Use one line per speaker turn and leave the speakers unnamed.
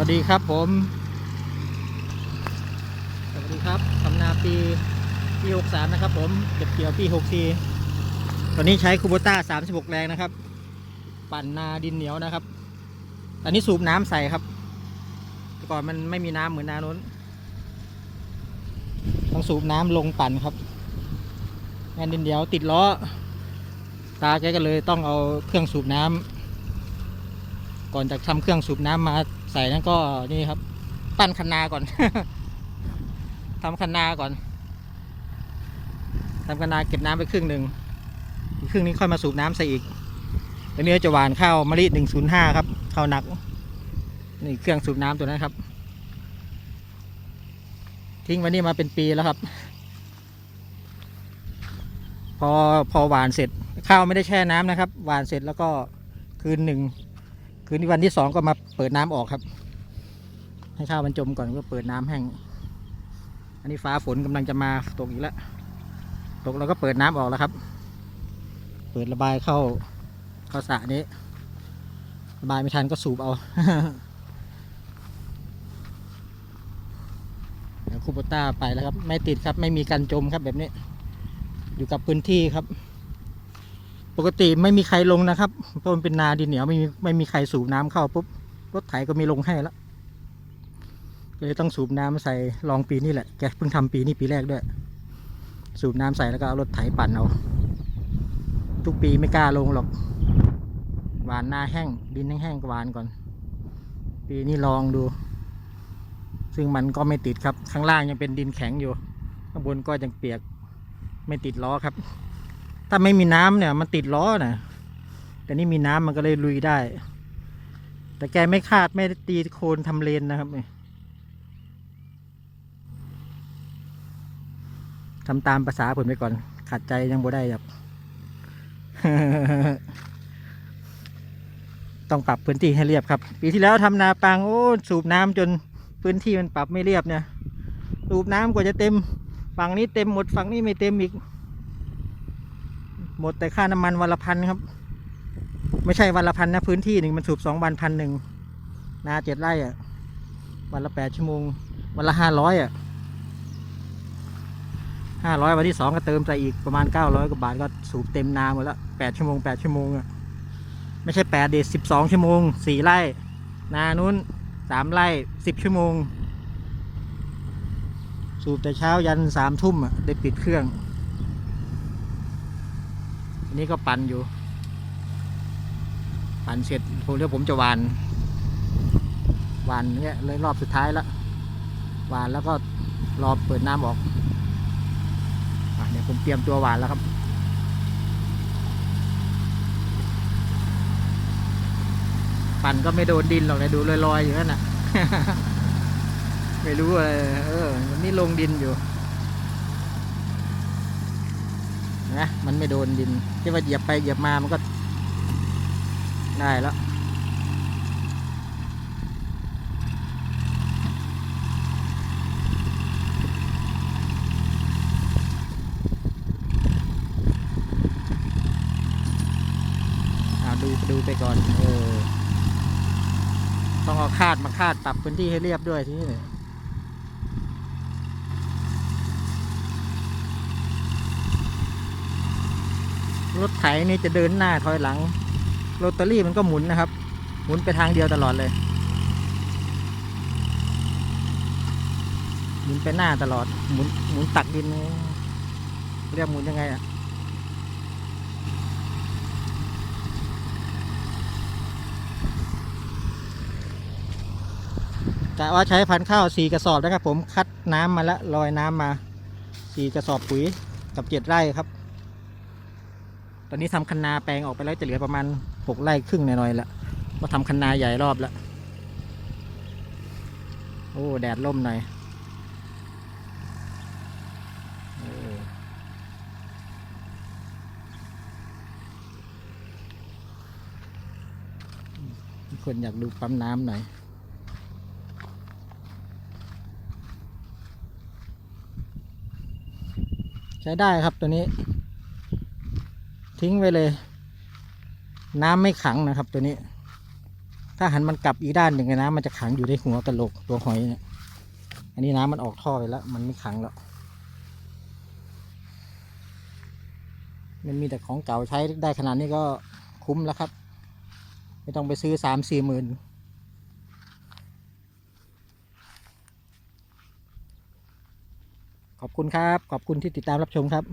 วัสดีครับผม สวัสดีครับทำนาปีปี63นะครับ ผมเก็บเกี่ยวปี64ตอนนี้ใช้คูโบต้า36แรงนะครับ ปั่นนาดินเหนียวนะครับ ตอนนี้สูบน้ำใส่ครับ แต่ก่อนมันไม่มีน้ำเหมือนนาโน้น ต้องสูบน้ำลงปั่นครับงานดินเดียวติดล้อ ตาแกก็เลยต้องเอาเครื่องสูบน้ำก่อนจะทำเครื่องสูบน้ำมา ใส่นั่นก็นี่ครับ ปั้นคันนาก่อนทำคันนาก่อนทำคันนาเก็บน้ำไปครึ่งหนึ่งอีกครึ่งนี้ค่อยมาสูบน้ำใส่อีกตัวนี้จะหวานข้าวมะลิหนึ่งศูนย์ห้าครับข้าวหนัก นี่เครื่องสูบน้ำตัวนั้นครับ ทิ้งไว้นี่มาเป็นปีแล้วครับ พอพอหวานเสร็จข้าวไม่ได้แช่น้ำนะครับ หวานเสร็จแล้วก็คืนหนึ่ง คืนที่วันที่สองก็มาเปิดน้ำออกครับ ให้ข้าวมันจมก่อนก็เปิดน้ำแห้ง อันนี้ฟ้าฝนกำลังจะมาตกอีกแล้ว ตกแล้วก็เปิดน้ำออกแล้วครับ เปิดระบายเข้าเข้าสระนี้ระบายไม่ทันก็สูบเอาคูโบต้าไปแล้วครับ ไม่ติดครับ ไม่มีการจมครับแบบนี้ อยู่กับพื้นที่ครับ ปกติไม่มีใครลงนะครับเพราะมันเป็นนาดินเหนียวไม่มีไม่มีใครสูบน้ำเข้าปุ๊บรถไถก็มีลงให้แล้วเลยต้องสูบน้ำใส่ลองปีนี้แหละแกเพิ่งทำปีนี้ปีแรกด้วย สูบน้ำใส่แล้วก็เอารถไถปั่นเอา ทุกปีไม่กล้าลงหรอกหวานนาแห้งดินแห้งๆก็หวานก่อน ปีนี้ลองดู ซึ่งมันก็ไม่ติดครับข้างล่างยังเป็นดินแข็งอยู่ ข้างบนก็ยังเปียกไม่ติดล้อครับ ถ้าไม่มีน้ำเนี่ย มันติดล้อนะแต่นี่มีน้ำมันก็เลยลุยได้ แต่แกไม่คาดไม่ตีโคนทำเลนนะครับทำตามภาษาผมไปก่อน ขัดใจยังบ่ได้ครับต้องปรับพื้นที่ให้เรียบครับ ปีที่แล้วทำนาปังโอ้สูบน้ำจนพื้นที่มันปรับไม่เรียบเนี่ย สูบน้ำกว่าจะเต็ม ฝั่งนี้เต็มหมดฝั่งนี้ไม่เต็มอีก หมดแต่ค่าน้ำมันวันละพันครับ ไม่ใช่วันละพันนะพื้นที่หนึ่งมันสูบสองวันพันหนึ่งนาเจ็ดไร่อะวันละแปดชั่วโมง วันละห้าร้อยอะห้าร้อยวันที่สองก็เติมใส่อีกประมาณเก้าร้อยกว่าบาทก็สูบเต็มนาหมดแล้วแปดชั่วโมงแปดชั่วโมงอะไม่ใช่แปดเดทสิบสองชั่วโมงสี่ไร่ นานู้นสามไร่สิบชั่วโมง สูบแต่เช้ายันสามทุ่มอะได้ปิดเครื่อง อันนี้ก็ปั่นอยู่ ปั่นเสร็จผมเรียกผมจะหวานหวานเนี่ยเลยรอบสุดท้ายแล้วหวานแล้วก็รอเปิดน้ำออกอเดี๋ยวผมเตรียมตัวหวานแล้วครับปั่นก็ไม่โดนดินหรอกนะดูลอยๆอยู่นั่นน่ะไม่รู้อะไรเออมันนี่ลงดินอยู่ นะ มันไม่โดนดิน ที่ว่าเหยียบไปเหยียบมามันก็ได้แล้วเอาดูดูไปก่อน เออ ต้องเอาคาดมาคาดปรับพื้นที่ให้เรียบด้วยที่นี่ รถไถนี่จะเดินหน้าถอยหลังโรตารี่มันก็หมุนนะครับ หมุนไปทางเดียวตลอดเลย หมุนไปหน้าตลอด หมุนหมุนตักดินเรียกหมุนยังไงอะกะว่าใช้พันธุ์ข้าวสี่กระสอบนะครับผมคัดน้ำมาแล้วลอยน้ำมาสี่กระสอบปุ๋ยกับเจ็ดไร่ครับ ตอนนี้ทำคันนาแปลงออกไปแล้วจะเหลือประมาณหกไร่ครึ่งหน่อยๆล้วก็ทำคันนาใหญ่รอบล้วโอ้แดดล่มหน่อยอคนอยากดูปั๊มน้ำหน่อยใช้ได้ครับตัวนี้ ทิ้งไว้เลย น้ำไม่ขังนะครับ ตัวนี้ ถ้าหันมันกลับอีกด้านหนึ่งอะน้ำมันจะขังอยู่ในหัวกระโหลกตัวหอยเนี่ยอันนี้น้ำมันออกท่อไปแล้ว มันไม่ขังแล้วมันมีแต่ของเก่าใช้ได้ขนาดนี้ก็คุ้มแล้วครับ ไม่ต้องไปซื้อสามสี่หมื่นขอบคุณครับ ขอบคุณที่ติดตามรับชมครับ